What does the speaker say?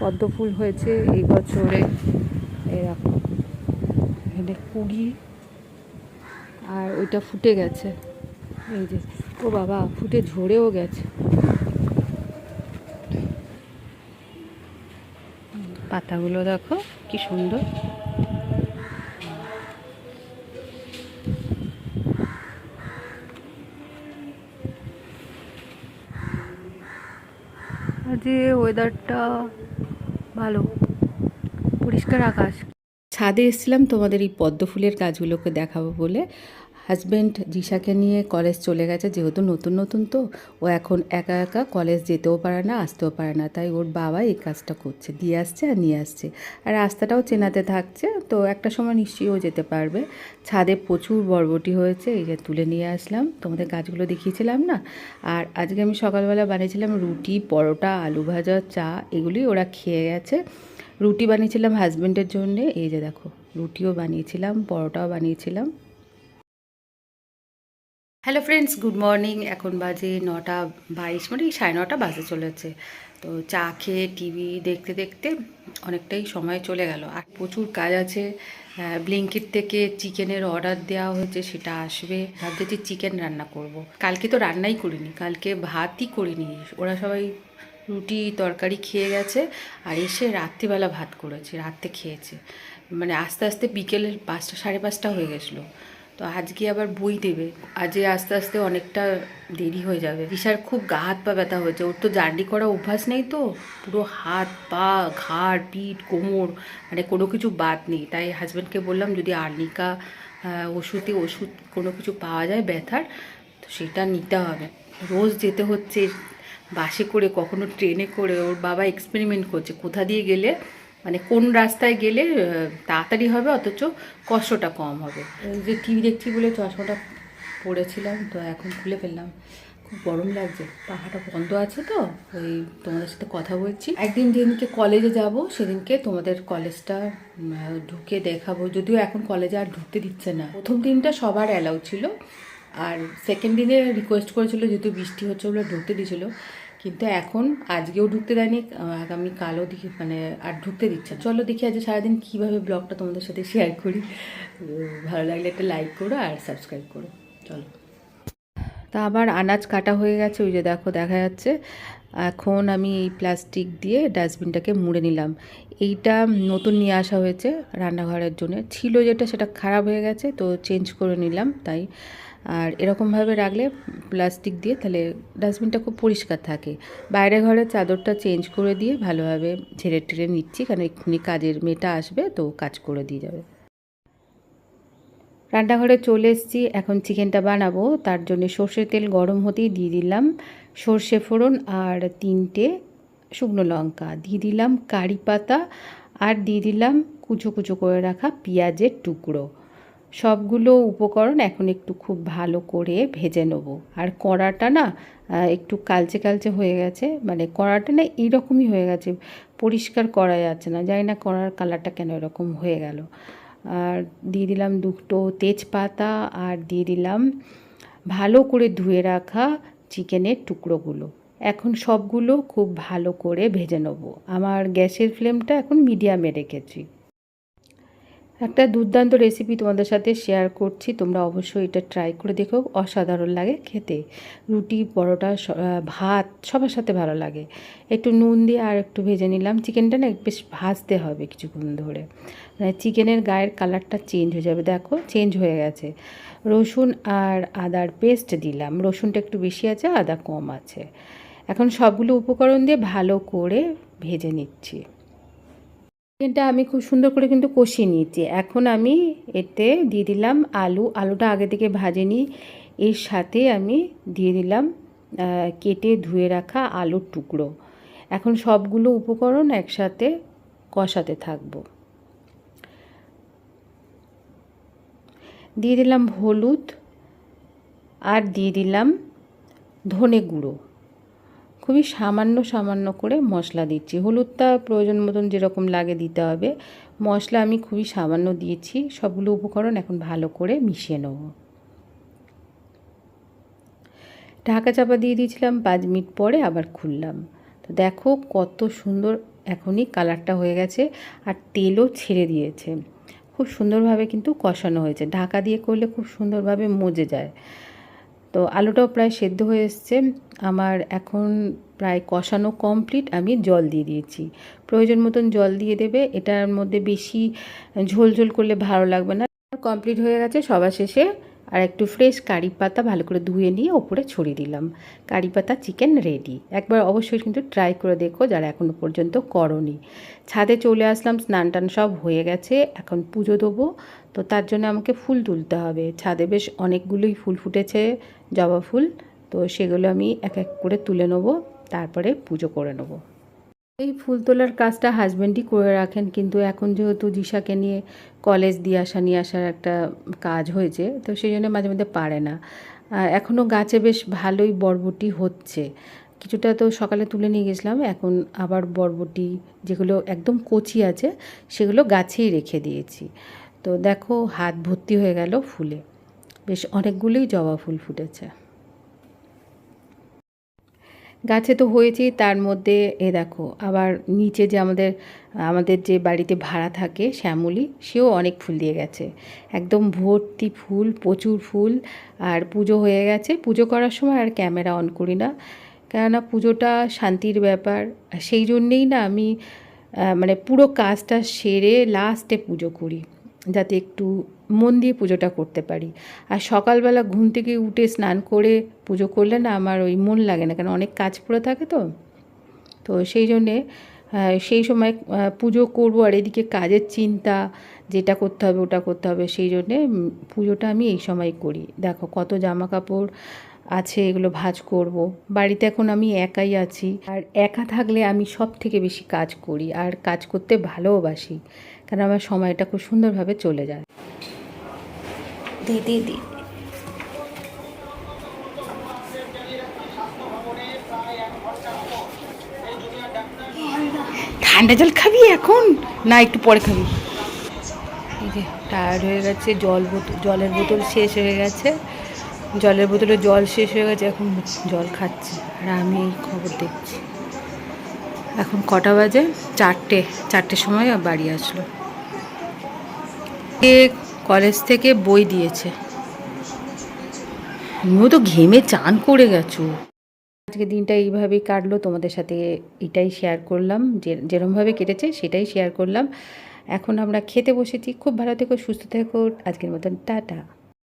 পদ্ম ফুল হয়েছে এই বছরে। এরকম। এখানে কুড়ি আর ওইটা ফুটে গেছে। এই যে, ও বাবা, ফুটে ঝরেও গেছে। পাতাগুলো দেখো, কি সুন্দর আজকে ওয়েদারটা ভালো। পরিষ্কার আকাশ। ছাদে এসেছিলাম তোমাদের এই পদ্ম ফুলের গাছগুলোকে দেখাবো বলে। হাজব্যান্ড জিসাকে নিয়ে কলেজ চলে গেছে, যেহেতু নতুন নতুন তো, ও এখন একা একা কলেজ যেতেও পারে না, আসতেও পারে না, তাই ওর বাবা এই কাজটা করছে, দিয়ে আসছে আর নিয়ে আসছে। আর রাস্তাটাও চেনাতে থাকছে, তো একটা সময় নিশ্চয়ই ও যেতে পারবে। ছাদে প্রচুর বরবটি হয়েছে, এই যে তুলে নিয়ে আসলাম, তোমাদের গাছগুলো দেখিয়েছিলাম না? আর আজকে আমি সকালবেলা বানিয়েছিলাম রুটি, পরোটা, আলু ভাজা, চা এগুলি ওরা খেয়ে গেছে। রুটি বানিয়েছিলাম হাজব্যান্ডের জন্যে, এই যে দেখো, রুটিও বানিয়েছিলাম, পরোটাও বানিয়েছিলাম। হ্যালো ফ্রেন্ডস গুড মর্নিং এখন বাজে নটা বাইশ মানে সাড়ে নটা বাজে চলেছে তো চা খেয়ে টিভি দেখতে দেখতে অনেকটাই সময় চলে গেল। আর প্রচুর কাজ আছে। ব্লিঙ্কিট থেকে চিকেনের অর্ডার দেওয়া হয়েছে, সেটা আসবে। ভাবতেছি চিকেন রান্না করব। কালকে তো রান্নাই করিনি, কালকে ভাতই করিনি। ওরা সবাই রুটি, তরকারি খেয়ে গেছে আর এসে রাত্রিবেলা ভাত করেছে, রাত্রে খেয়েছে। মানে আস্তে আস্তে বিকেলের পাঁচটা, সাড়ে পাঁচটা হয়ে গেছিল। তো আজকে আবার বই দেবে। আজকে আস্তে আস্তে অনেকটা দেরি হয়ে যাবে। দিশার খুব গা হাত পা ব্যথা হয়েছে। ওর তো জার্নি করা অভ্যাস নেই তো? পুরো হাত পা, ঘাড়, পিঠ, কোমর মানে কোনো কিছু বাদ নেই। তাই হাজব্যান্ডকে বললাম, যদি আর্নিকা ওষুধে ওষুধ কোনো কিছু পাওয়া যায় ব্যথার, তো সেটা নিতে হবে। রোজ যেতে হচ্ছে বাসে করে, কখনো ট্রেনে করে। ওর বাবা এক্সপেরিমেন্ট করছে। কোথা দিয়ে গেলে মানে কোন রাস্তায় গেলে তাড়াতাড়ি হবে, অথচ কষ্টটা কম হবে। যে টিভি দেখছি বলে চশমাটা পড়েছিলাম তো এখন খুলে ফেললাম। খুব গরম লাগছে, পাখাটা বন্ধ আছে তো, ওই তোমাদের সাথে কথা বলছি। একদিন যেদিনকে কলেজে যাব, সেদিনকে তোমাদের কলেজটা ঢুকে দেখাবো। যদিও এখন কলেজে আর ঢুকতে দিচ্ছে না। প্রথম দিনটা সবার অ্যালাউ ছিল, আর সেকেন্ড দিনে রিকোয়েস্ট করেছিল, যেহেতু বৃষ্টি হচ্ছে বলে ঢুকতে দিয়েছিল কিন্তু এখন আজকেও ঢুকতে দেয়নি আগামী কালও দেখি মানে আর ঢুকতে দিচ্ছে চলো দেখি আজ সারাদিন কীভাবে ব্লগটা তোমাদের সাথে শেয়ার করি। ভালো লাগলে একটা লাইক করো আর সাবস্ক্রাইব করো। চলো। তা আবার আনাজ কাটা হয়ে গেছে, ওই যে দেখো দেখা যাচ্ছে। এখন আমি এই প্লাস্টিক দিয়ে ডাস্টবিনটাকে মুড়ে নিলাম। এইটা নতুন নিয়ে আসা হয়েছে রান্নাঘরের জন্য। ছিল যেটা, সেটা খারাপ হয়ে গেছে, তো চেঞ্জ করে নিলাম, তাই। আর এরকমভাবে রাখলে প্লাস্টিক দিয়ে তাহলে ডাস্টবিনটা খুব পরিষ্কার থাকে। বাইরে ঘরে চাদরটা চেঞ্জ করে দিয়ে ভালোভাবে ঝেড়ে টেড়ে নিচ্ছি, কারণ এক্ষুনি কাজের মেয়েটা আসবে তো কাজ করে দিয়ে যাবে। রান্নাঘরে চলে এসেছি, এখন চিকেনটা বানাবো। তার জন্য সর্ষের তেল গরম হতেই দিয়ে দিলাম। সর্ষে ফোড়ন আর তিনটে শুকনো লঙ্কা। দিয়ে দিলাম কারি পাতা আর দিয়ে দিলাম কুচো কুচো করে রাখা পেঁয়াজের টুকরো। সবগুলো উপকরণ এখন একটু খুব ভালো করে ভেজে নেব। আর কড়াটা না একটু কালচে কালচে হয়ে গেছে মানে কড়াটা না এইরকমই হয়ে গেছে, পরিষ্কার করা যাচ্ছে না, জানি না কড়ার কালারটা কেন এরকম হয়ে গেল। আর দিয়ে দিলাম দুটো তেজপাতা আর দিয়ে দিলাম ভালো করে ধুয়ে রাখা চিকেনের টুকরোগুলো। এখন সবগুলো খুব ভালো করে ভেজে নেব। আমার গ্যাসের ফ্লেমটা এখন মিডিয়ামে রেখেছি। একটা দুর্দান্ত রেসিপি তোমাদের সাথে শেয়ার করছি। তোমরা অবশ্যই এটা ট্রাই করে দেখো, অসাধারণ লাগে খেতে। রুটি, পরোটা ভাত সবার সাথে ভালো লাগে। একটু নুন দিয়ে আর একটু ভেজে নিলাম। চিকেনটা না বেশ ভাজতে হবে কিছুক্ষণ ধরে। মানে চিকেনের গায়ের কালারটা চেঞ্জ হয়ে যাবে। দেখো চেঞ্জ হয়ে গেছে। রসুন আর আদার পেস্ট দিলাম। রসুনটা একটু বেশি আছে, আদা কম আছে। এখন সবগুলো উপকরণ দিয়ে ভালো করে ভেজে নিচ্ছি। চিকেনটা আমি খুব সুন্দর করে কিন্তু কষিয়ে নিয়েছি। এখন আমি এতে দিয়ে দিলাম আলু। আলুটা আগে থেকে ভাজেনি এর সাথে আমি দিয়ে দিলাম কেটে ধুয়ে রাখা আলুর টুকরো। এখন সবগুলো উপকরণ একসাথে কষাতে থাকব। দিয়ে দিলাম হলুদ আর দিয়ে দিলাম ধনে গুঁড়ো। খুবই সামান্য সামান্য করে মশলা দিচ্ছি। হলুদটা প্রয়োজন মতন যেরকম লাগে দিতে হবে। মশলা আমি খুবই সামান্য দিয়েছি। সবগুলো উপকরণ এখন ভালো করে মিশিয়ে নেব। ঢাকা চাপা দিয়ে দিয়েছিলাম, পাঁচ মিনিট পরে আবার খুললাম। তো দেখো কত সুন্দর এখনই কালারটা হয়ে গেছে আর তেলও ছেড়ে দিয়েছে। খুব সুন্দরভাবে কিন্তু কষানো হয়েছে। ঢাকা দিয়ে করলে খুব সুন্দরভাবে মজে যায়। তো আলুটাও প্রায় সেদ্ধ হয়ে এসছে। আমার এখন প্রায় কষানো কমপ্লিট আমি জল দিয়ে দিয়েছি। প্রয়োজন মতন জল দিয়ে দেবে, এটার মধ্যে বেশি ঝোল ঝোল করলে ভালো লাগবে না। কমপ্লিট হয়ে গেছে, সবার শেষে আর একটু ফ্রেশ কারি পাতা ভালো করে ধুয়ে নিয়ে ওপরে ছড়িয়ে দিলাম। কারি পাতা চিকেন রেডি একবার অবশ্যই কিন্তু ট্রাই করে দেখো যারা এখনও পর্যন্ত করনি। ছাদে চলে আসলাম, স্নান টান সব হয়ে গেছে, এখন পুজো দেবো। তো তার জন্য আমাকে ফুল তুলতে হবে। ছাদে বেশ অনেকগুলোই ফুল ফুটেছে, জবা ফুল। তো সেগুলো আমি এক এক করে তুলে নেব, তারপরে পুজো করে নেব। এই ফুল তোলার কাজটা হাজব্যান্ডই করে রাখেন, কিন্তু এখন যেহেতু জিসাকে নিয়ে কলেজ দিয়ে আসা, নিয়ে আসার একটা কাজ হয়েছে, তো সেই জন্য মাঝে মধ্যে পারে না। এখনও গাছে বেশ ভালোই বরবটি হচ্ছে। কিছুটা তো সকালে তুলে নিয়ে গেছিলাম, এখন আবার বরবটি যেগুলো একদম কচি আছে, সেগুলো গাছেই রেখে দিয়েছি। তো দেখো, হাত ভর্তি হয়ে গেল ফুলে। বেশ অনেকগুলোই জবা ফুল ফুটেছে। গাছে তো হয়েছেই, তার মধ্যে, এ দেখো, আবার নিচে যে আমাদের আমাদের যে বাড়িতে ভাড়া থাকে শ্যামলি, সেও অনেক ফুল দিয়ে গেছে। একদম ভর্তি ফুল, প্রচুর ফুল, আর পুজো হয়ে গেছে। পুজো করার সময় আর ক্যামেরা অন করি না, কেননা পুজোটা শান্তির ব্যাপার। সেই জন্যেই না আমি মানে পুরো কাজটা সেরে লাস্টে পুজো করি, যাতে একটু মন দিয়ে পুজোটা করতে পারি। আর সকালবেলা ঘুম থেকে উঠে স্নান করে পুজো করলে না আমার ওই মন লাগে না কেন অনেক কাজ পড়ে থাকে তো। তো সেই জন্যে সেই সময় পুজো করব আর এদিকে কাজের চিন্তা, যেটা করতে হবে ওটা করতে হবে, সেই জন্যে পুজোটা আমি এই সময় করি। দেখো কত জামা কাপড় আছে এগুলো ভাজ করব। বাড়িতে এখন আমি একাই আছি। আর একা থাকলে আমি সব থেকে বেশি কাজ করি, আর কাজ করতে ভালোবাসি, কারণ আমার সময়টা খুব সুন্দরভাবে চলে যায়। দি দি দি। ঠান্ডা জল খাবি এখন? না, একটু পরে খাবি। টায়ার্ড হয়ে গেছে, জল বোতল জলের বোতল শেষ হয়ে গেছে। জলের বোতলে জল শেষ হয়ে গেছে, এখন জল খাচ্ছে। আর আমি এই খবর দেখছি। এখন কটা বাজে? চারটে, চারটের সময় বাড়ি আসলো। কলেজ থেকে বই দিয়েছে। আমিও তো ঘেমে চান করে গেছো। আজকে দিনটা এইভাবেই কাটলো, তোমাদের সাথে এটাই শেয়ার করলাম। যে, যেরমভাবে কেটেছে সেটাই শেয়ার করলাম। এখন আমরা খেতে বসেছি। খুব ভালো থেকো, সুস্থ থেকো। আজকের মতন, টাটা।